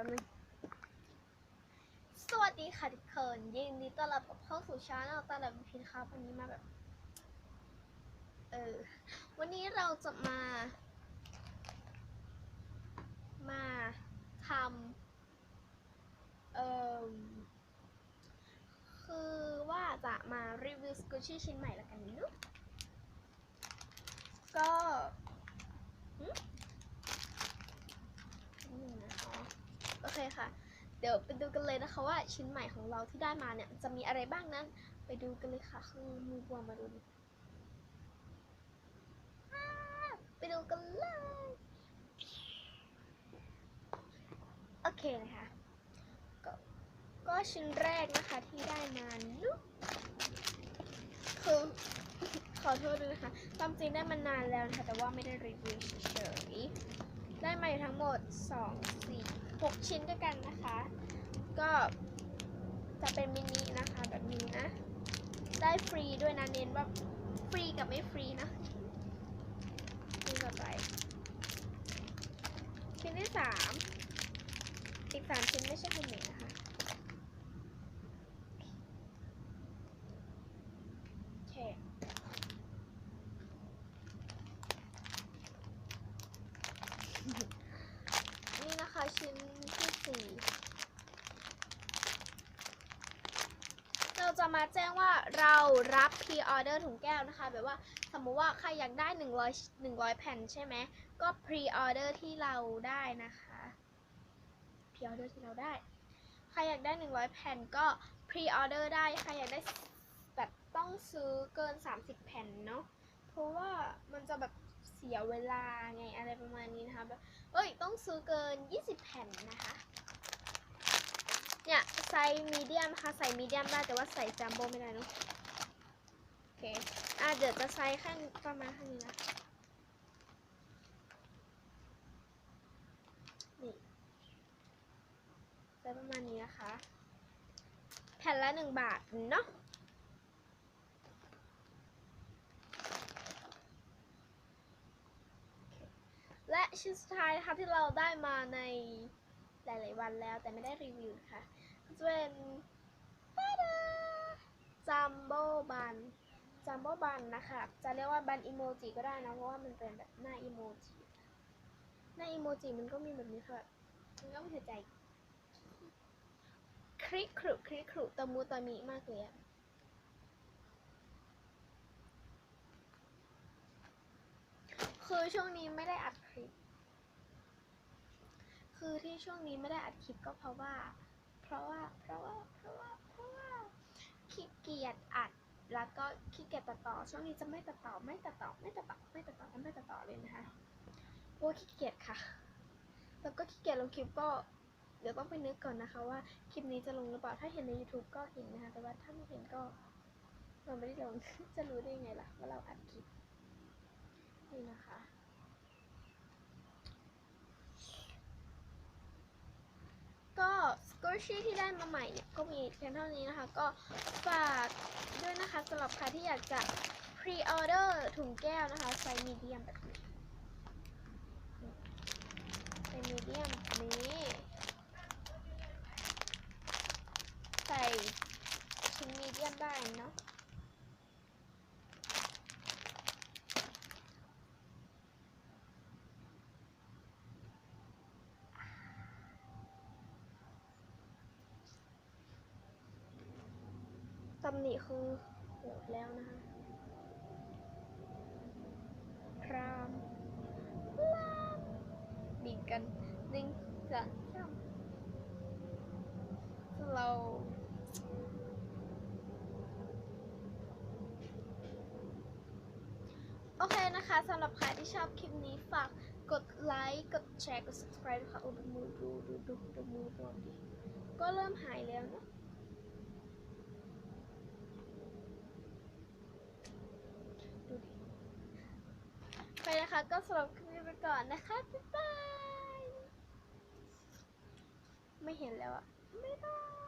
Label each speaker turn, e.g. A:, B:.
A: ป๊บนึงสวัสดีค่ะทุกคนยินดีต้อนรับเข้าสู่ชาแนลตาลับพินครับวันนี้มาแบบ เออ วันนี้เราจะมา มาทำเออคือว่าจะมารีวิวสกูชี่ชิ้นใหม่ละกันเนอะก็หึนี่นะคะโอเคค่ะ เดี๋ยวไปดูกันเลยนะคะว่าชิ้นใหม่ของเราที่ได้มาเนี่ยจะมีอะไรบ้างนั้น ไปดูกันเลยค่ะคือมือบัวมาดูไปดูกันเลยโอเคนะคะก็ก็ชิ้นแรกนะคะที่ได้มานุคือขอโทษด้วยนะคะความจริงได้มานานแล้วนะคะแต่ว่าไม่ได้รีวิวเฉยได้มาอยู่ทั้งหมด 2 4 6 ชิ้นด้วยกันนะคะ ก็จะเป็นมินินะคะแบบนี้นะ ได้ฟรีด้วยนะเน้นว่าฟรีกับไม่ฟรีนะชิ้นต่อไปชิ้นที่สามอีกสามชิ้นไม่ใช่โฮมเมดนะคะโอเค นี่นะคะชิ้นที่ สี่เราจะมาแจ้งว่าเรารับพรีออเดอร์ถุงแก้วนะคะ แบบว่าสมมุติว่าใครอยากได้ 100 100 แผ่นใช่ไหม ก็พรีออเดอร์ที่เราได้นะคะพรีออเดอร์ที่เราได้ ใครอยากได้ 100 แผ่นก็พรีออเดอร์ได้ ใครอยากได้แบบต้องซื้อเกิน 30 แผ่นเนาะ เพราะว่ามันจะแบบเสียเวลาไงอะไรประมาณนี้นะคะแบบเอ้ย ต้องซื้อเกิน 20 แผ่นนะคะ เนี่ยไซส์มีเดียมนะคะใส่มีเดียมได้แต่ว่าใส่จัมโบ้ไม่ได้เนะโอเคอะเดี๋ยวจะไซส์ข้างประมาณข้างนี้นะนี่ไซส์ประมาณนี้นะคะ แผ่นละหนึ่งบาทเนาะและชิ้นสุดท้ายนะคะที่เราได้มาในหลาย ๆ วันแล้วแต่ไม่ได้รีวิวนะคะ จะเป็นตาดาจัมโบ้บันจัมโบ้บันนะคะ จะเรียกว่าบันอีโมจิก็ได้นะ เพราะว่ามันเป็นแบบหน้าอีโมจิ หน้าอีโมจิมันก็มีแบบนี้ค่ะมันก็ไมีหัวใจ คลิกครุคลิกครุตะมูตะมิมากเลยอะคือช่วงนี้ไม่ได้อัดคลิป คือที่ช่วงนี้ไม่ได้อัดคลิปก็เพราะว่า เพราะว่าเพราะว่าเพราะว่าเพราะว่าขี้เกียจอัดแล้วก็ขี้เกียจตัดต่อ ช่วงนี้จะไม่ตัดต่อไม่ตัดต่อไม่ตัดต่อไม่ตัดต่อไม่ตัดต่อเลยนะคะเพราะว่าขี้เกียจค่ะ แล้วก็ขี้เกียจลงคลิปก็เดี๋ยวต้องไปนึกก่อนนะคะว่าคลิปนี้จะลงหรือเปล่า ถ้าเห็นใน YouTube ก็เห็นนะคะ แต่ว่าถ้าไม่เห็นก็เราไม่ได้ลง จะรู้ได้ยังไงล่ะว่าเราอัดคลิป นี่นะคะ ก็ สกูชี่ที่ได้มาใหม่เนี่ยก็มีเพียงเท่านี้นะคะ ก็ฝากด้วยนะคะสำหรับใครที่อยากจะพรีออเดอร์ถุงแก้วนะคะไซส์มีเดียมแบบนี้ไซส์มีเดียมนี้ใส่ชิ้นมีเดียมได้เนาะ ตำหนิคือโหดแล้วนะคะพรามลามบีกันหนึ่งสองสามเราโอเคนะคะสำหรับใครที่ชอบคลิปนี้ฝากกดไลค์กดแชร์กด subscribe ค่ะโอ้ดูมือดูดูดูดูมือรวมดิก็เริ่มหายแล้วนะ ดูดิไปนะคะ ก็สำหรับคลิปนี้ไปก่อนนะคะ บ๊ายบาย ไม่เห็นแล้วอะบ๊ายบาย